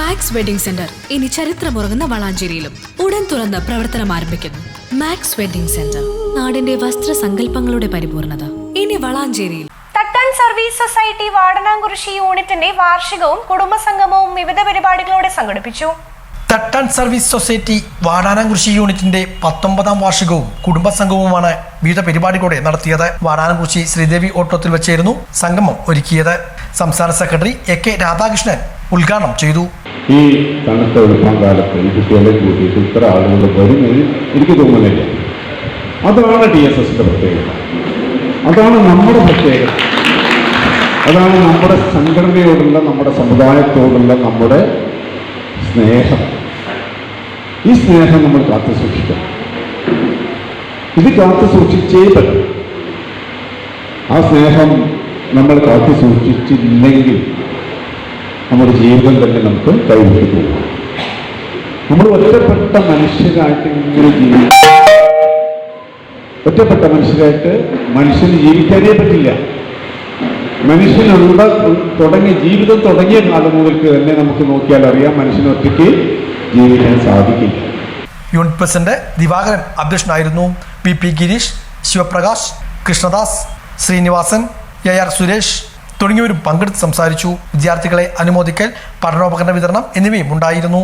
Max wedding centre ഇനി ചരിത്രമുറങ്ങുന്ന വളാഞ്ചേരിയിലും ഉടൻ തുറന്ന് പ്രവർത്തനം ആരംഭിക്കുന്നു. മാക്സ് വെഡിംഗ് സെന്റർ നാടിന്റെ വസ്ത്ര സങ്കല്പങ്ങളുടെ പരിപൂർണത. ഇനി വളാഞ്ചേരിയിൽ. തട്ടൻ സർവീസ് സൊസൈറ്റി വാടനാംകുറിശി യൂണിറ്റിന്റെ വാർഷികവും കുടുംബസംഗമവും വിവിധ പരിപാടികളോടെ സംഘടിപ്പിച്ചു. തട്ടാൻ സർവീസ് സൊസൈറ്റി വാടാനംകുറിശി യൂണിറ്റിന്റെ പത്തൊമ്പതാം വാർഷികവും കുടുംബസംഘവുമാണ് വിവിധ പരിപാടികളോടെ നടത്തിയത്. വാടാനംകുറിശി ശ്രീദേവി ഓട്ടോത്തിൽ വെച്ചായിരുന്നു സംഗമം ഒരുക്കിയത്. സംസ്ഥാന സെക്രട്ടറി എ കെ രാധാകൃഷ്ണൻ ഉദ്ഘാടനം ചെയ്തു. ഈ തണുത്ത വെളുപ്പം കാലത്ത് കുട്ടികളെ കൂട്ടിയിട്ട് ഇത്ര ആളുകൾ വരുന്നതിൽ എനിക്ക് തോന്നുന്നില്ല. അതാണ് ടി എസ് എസിന്റെ പ്രത്യേകത. അതാണ് നമ്മുടെ പ്രത്യേകത. അതാണ് നമ്മുടെ സംഘടനയോടുള്ള നമ്മുടെ സമുദായത്തോടുള്ള നമ്മുടെ സ്നേഹം. ഈ സ്നേഹം നമ്മൾ കാത്തു സൂക്ഷിക്കണം. ഇത് കാത്തു സൂക്ഷിച്ചേ പറ്റും. ആ സ്നേഹം നമ്മൾ കാത്തു സൂക്ഷിച്ചില്ലെങ്കിൽ നമ്മുടെ ജീവിതം തന്നെ നമുക്ക് കൈവിട്ടു പോകും. നമ്മൾ ഒറ്റപ്പെട്ട മനുഷ്യരായിട്ട് ഇങ്ങനെ ജീവിക്കും ഒറ്റപ്പെട്ട മനുഷ്യരായിട്ട് മനുഷ്യന് ജീവിക്കാനേ പറ്റില്ല. മനുഷ്യനുള്ള തുടങ്ങിയ ജീവിതം തുടങ്ങിയ കാലം മുതൽക്ക് തന്നെ നമുക്ക് നോക്കിയാൽ അറിയാം മനുഷ്യന് ഒറ്റയ്ക്ക് ജീവിക്കാൻ സാധിക്കില്ല. യൂണിറ്റ് പ്രസിഡന്റ് ദിവാകരൻ അധ്യക്ഷനായിരുന്നു. P P Girish Sivaprakash Krishnadas Srinivasan A R Suresh തുടങ്ങിയവരും പങ്കെടുത്ത് സംസാരിച്ചു. വിദ്യാർത്ഥികളെ അനുമോദിക്കൽ പഠനോപകരണ വിതരണം എന്നിവയും ഉണ്ടായിരുന്നു.